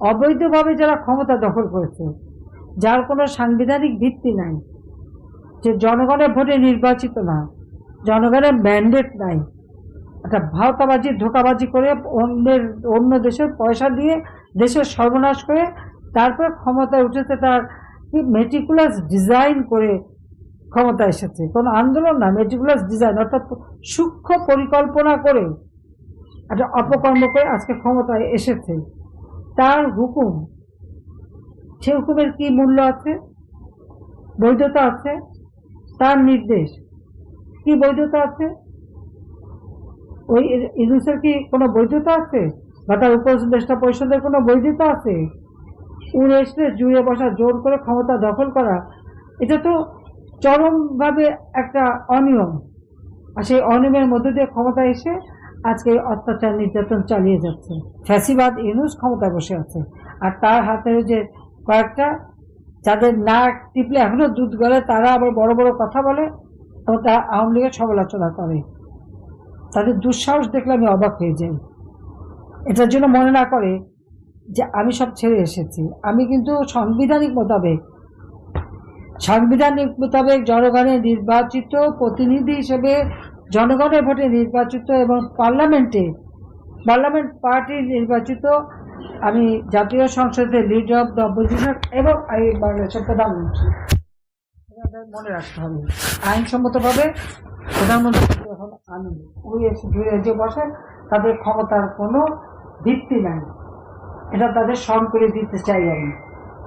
অবৈধভাবে যারা ক্ষমতা দখল করেছে, যার কোনো সাংবিধানিক ভিত্তি নাই, যে জনগণের ভোটে নির্বাচিত না, জনগণের ম্যান্ডেট নাই, একটা ভাওতাবাজি, ধোকাবাজি করে অন্যের, অন্য দেশের পয়সা দিয়ে দেশের সর্বনাশ করে তারপর ক্ষমতায় উঠেছে তার মেটিকুলাস ডিজাইন করে ক্ষমতা এসেছে। কোনো আন্দোলন না মেটিকুলাস ডিজাইন অর্থাৎ সূক্ষ্ম পরিকল্পনা করে একটা অপকর্ম করে আজকে ক্ষমতায় এসেছে। তার হুকুম। সে হুকুমের কি মূল্য আছে? বৈধতা আছে? তার নির্দেশ। কি বৈধতা আছে? ওই ইউনুসের কি কোনো বৈধতা আছে? বা তার উপদেষ্টা পরিষদের কোনো বৈধতা আছে? উড়ে এসে জুড়ে বসা, জোর করে ক্ষমতা দখল করা, এটা তো চরমভাবে একটা অনিয়ম। আর সেই অনিয়মের মধ্যে দিয়ে ক্ষমতা এসে আজকে অত্যাচার নির্যাতন চালিয়ে যাচ্ছে। ফ্যাসিবাদ ইউনুস ক্ষমতায় বসে আছে। আর তার হাতে যে কয়েকটা যাদের নাক টিপলে এখনও দুধ গলে, তারা আবার বড় বড় কথা বলে এবং তারা আওয়ামী লীগের সমালোচনা করে। তাদের দুঃসাহস দেখলে আমি অবাক হয়ে যাই। এটার জন্য মনে না করে যে আমি সব ছেড়ে এসেছি। আমি কিন্তু সাংবিধানিক মোতাবেক সাংবিধানিক মোতাবেক জনগণের নির্বাচিত প্রতিনিধি হিসেবে জনগণের ভোটে নির্বাচিত এবং পার্লামেন্টে, পার্লামেন্ট পার্টির নির্বাচিত, আমি জাতীয় সংসদের লিডার অব দ্য অপোজিশন এবং এই বাংলাদেশের প্রধানমন্ত্রী। মনে রাখতে হবে, আইনসম্মতভাবে প্রধানমন্ত্রী যখন আমি, ওই এসে ঘুরে যে বসেন, তাদের ক্ষমতার কোনো ভিত্তি নাই। এটা তাদের স্মরণ করে দিতে চাই আমি।